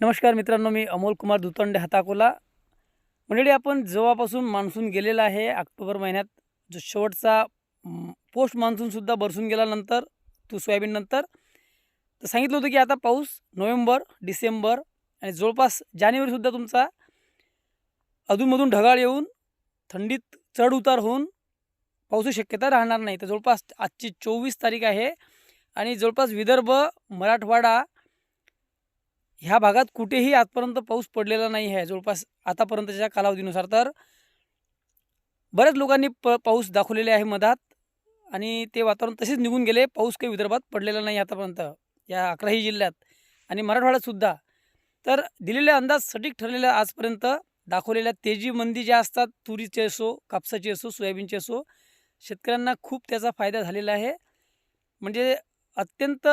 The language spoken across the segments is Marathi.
नमस्कार मित्रांनो मी अमोल कुमार दुतंडे हाताकोला. मंडळी आपण जेव्हापासून मान्सून गेलेला आहे. ऑक्टोबर महिन्यात जो शेवटचा पोस्ट मान्सूनसुद्धा बरसून गेल्यानंतर तू सोयाबीननंतर तर सांगितलं होतं की आता पाऊस नोव्हेंबर डिसेंबर आणि जवळपास जानेवारीसुद्धा तुमचा अधूनमधून ढगाळ येऊन थंडीत चढ उतार होऊन पावसाची शक्यता राहणार नाही. तर जवळपास आजची चोवीस तारीख आहे आणि जवळपास विदर्भ मराठवाडा ह्या भागात कुठेही आजपर्यंत पाऊस पडलेला नाही आहे. जवळपास आतापर्यंतच्या कालावधीनुसार तर बऱ्याच लोकांनी प पाऊस दाखवलेले आहे मधात आणि ते वातावरण तसेच निघून गेले. पाऊस काही विदर्भात पडलेला नाही आतापर्यंत या अकराही जिल्ह्यात आणि मराठवाड्यातसुद्धा तर दिलेले अंदाज सटीक ठरलेले आजपर्यंत दाखवलेल्या तेजीमंदी ज्या असतात तुरीचे असो कापसाची असो सोयाबीनची असो शेतकऱ्यांना खूप त्याचा फायदा झालेला आहे. म्हणजे अत्यंत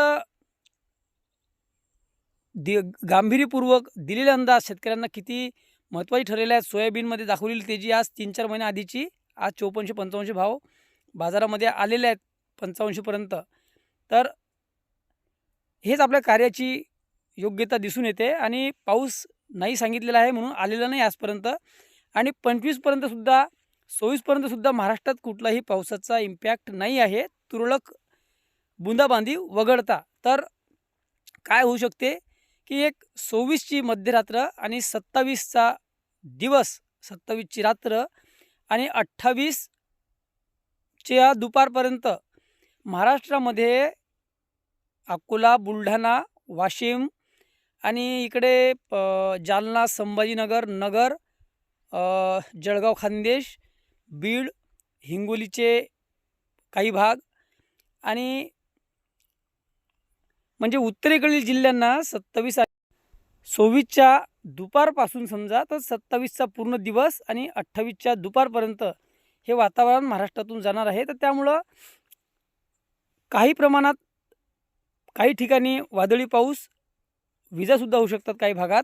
दि गांभीर्यपूर्वक दिलेले अंदाज शेतकऱ्यांना किती महत्त्वाची ठरलेले आहेत सोयाबीनमध्ये दाखवलेली तेजी आज तीन चार महिन्या आधीची आज चौपन्नशे पंचावन्नशे भाव बाजारामध्ये आलेले आहेत पंचावन्नशेपर्यंत तर हेच आपल्या कार्याची योग्यता दिसून येते आणि पाऊस नाही सांगितलेला आहे म्हणून आलेला नाही आजपर्यंत. आणि पंचवीसपर्यंतसुद्धा सव्वीसपर्यंतसुद्धा महाराष्ट्रात कुठलाही पावसाचा इम्पॅक्ट नाही आहे. तुरळक बुंदाबांदी वगळता. तर काय होऊ शकते? की एक सव्वीसची मध्यरात्र आणि सत्तावीसचा दिवस सत्तावीसची रात्र आणि अठ्ठावीसच्या दुपारपर्यंत महाराष्ट्रामध्ये अकोला बुलढाणा वाशिम आणि इकडे प जालना संभाजीनगर नगर जळगाव खानदेश बीड हिंगोलीचे काही भाग आणि म्हणजे उत्तरेकडील जिल्ह्यांना सत्तावीस सव्वीसच्या दुपारपासून समजा तर सत्तावीसचा पूर्ण दिवस आणि अठ्ठावीसच्या दुपारपर्यंत हे वातावरण महाराष्ट्रातून जाणार आहे. तर त्यामुळं काही प्रमाणात काही ठिकाणी वादळी पाऊस विजासुद्धा होऊ शकतात काही भागात.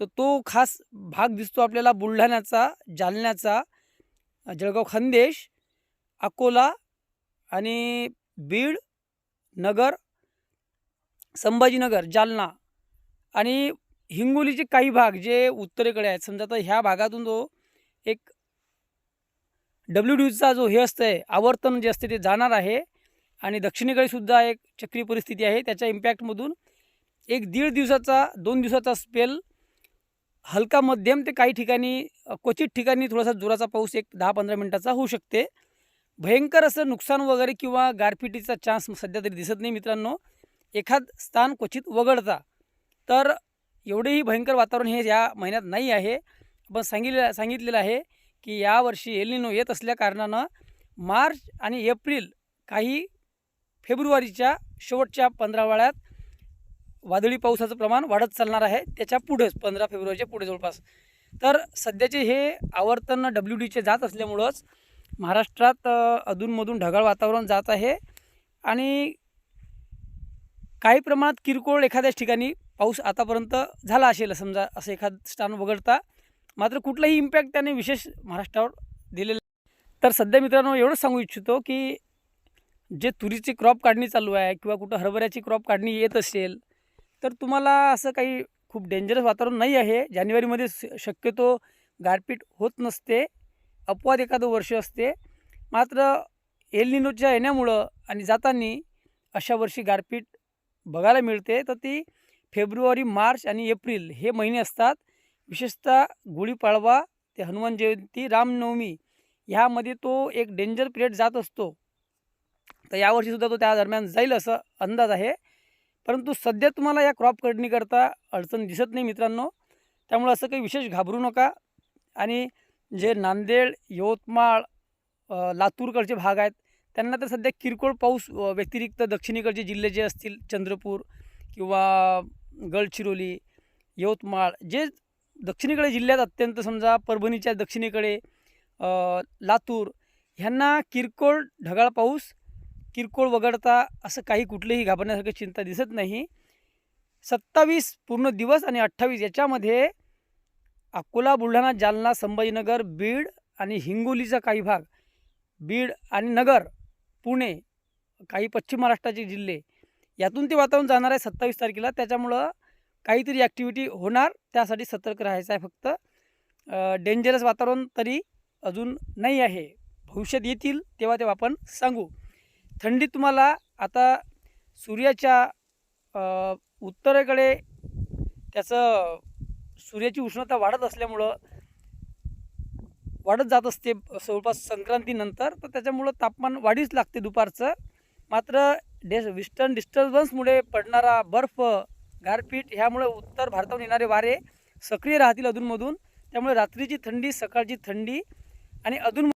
तर तो खास भाग दिसतो आपल्याला बुलढाण्याचा जालन्याचा जळगाव खानदेश अकोला आणि बीड नगर संभाजीनगर जालना आणि हिंगोलीचे काही भाग जे उत्तरेकडे आहेत. समजा तर ह्या भागातून जो एक डब्ल्यू डीचा जो हे असतं आहे आवर्तन जे असते ते जाणार आहे आणि दक्षिणेकडे सुद्धा एक चक्री परिस्थिती आहे. त्याच्या इम्पॅक्टमधून एक दीड दिवसाचा दोन दिवसाचा स्पेल हलका मध्यम ते काही ठिकाणी क्वचित ठिकाणी थोडासा जोराचा पाऊस एक दहा पंधरा मिनटाचा होऊ शकते. भयंकर असं नुकसान वगैरे किंवा गारपिटीचा चान्स सध्या तरी दिसत नाही मित्रांनो. एखाद स्थान क्वचित वगळता. तर एवढेही भयंकर वातावरण हे या महिन्यात नाही आहे. आपण सांगितले सांगितलेलं आहे की यावर्षी एलिनो येत असल्या कारणानं मार्च आणि एप्रिल काही फेब्रुवारीच्या शेवटच्या पंधरावाळ्यात वादळी पावसाचं प्रमाण वाढत चालणार आहे. त्याच्या पुढेच पंधरा फेब्रुवारीच्या पुढे जवळपास. तर सध्याचे हे आवर्तन डब्ल्यू डीचे जात असल्यामुळंच महाराष्ट्रात अधूनमधून ढगाळ वातावरण जात आहे. आणि काही प्रमाणात किरकोळ एखाद्याच ठिकाणी पाऊस आतापर्यंत झाला असेल समजा असं एखादं स्थान वगळता मात्र कुठलाही इम्पॅक्ट त्याने विशेष महाराष्ट्रावर दिलेला तर सध्या मित्रांनो एवढंच सांगू इच्छितो की जे तुरीची क्रॉप काढणी चालू आहे किंवा कुठं हरभऱ्याची क्रॉप काढणी येत असेल तर तुम्हाला असं काही खूप डेंजरस वातावरण नाही आहे. जानेवारीमध्ये स- शक्यतो गारपीट होत नसते अपवाद एखादं वर्ष असते. मात्र एल निनोच्या येण्यामुळं आणि जाताना अशा वर्षी गारपीट बघायला मिळते. तर ती फेब्रुवारी मार्च आणि एप्रिल हे महिने असतात. विशेषतः गुढीपाडवा ते हनुमान जयंती रामनवमी ह्यामध्ये तो एक डेंजर पिरियड जात असतो. तर यावर्षीसुद्धा तो त्या दरम्यान जाईल असं अंदाज आहे. परंतु सध्या तुम्हाला या क्रॉप करता अडचण दिसत नाही मित्रांनो. त्यामुळं असं काही विशेष घाबरू नका. आणि जे नांदेड यवतमाळ लातूरकडचे भाग आहेत त्यांना तर सध्या किरकोळ पाऊस व्यतिरिक्त दक्षिणेकडचे जिल्हे जे असतील चंद्रपूर किंवा गडचिरोली यवतमाळ जे दक्षिणेकडे जिल्ह्यात अत्यंत समजा परभणीच्या दक्षिणेकडे लातूर ह्यांना किरकोळ ढगाळ पाऊस किरकोळ वगळता असं काही कुठलेही घाबरण्यासारखी चिंता दिसत नाही. सत्तावीस पूर्ण दिवस आणि अठ्ठावीस याच्यामध्ये अकोला बुलढाणा जालना संभाजीनगर बीड आणि हिंगोलीचा काही भाग बीड आणि नगर पुणे काही पश्चिम महाराष्ट्राचे जिल्हे यातून ते वातावरण जाणार आहे सत्तावीस तारखेला. त्याच्यामुळं काहीतरी ॲक्टिव्हिटी होणार त्यासाठी सतर्क राहायचं आहे फक्त. डेंजरस वातावरण तरी अजून नाही आहे. भविष्यात येतील तेव्हा तेव्हा आपण सांगू. थंडी तुम्हाला आता सूर्याच्या उत्तरेकडे त्याचं सूर्याची उष्णता वाढत असल्यामुळं वाढत जात असते जवळपास संक्रांतीनंतर तर त्याच्यामुळं तापमान वाढीच लागते दुपारचं. मात्र डे वेस्टर्न डिस्टर्बन्समुळे पडणारा बर्फ गारपीट ह्यामुळे उत्तर भारतातून येणारे वारे सक्रिय राहतील अधूनमधून. त्यामुळे रात्रीची थंडी सकाळची थंडी आणि अधून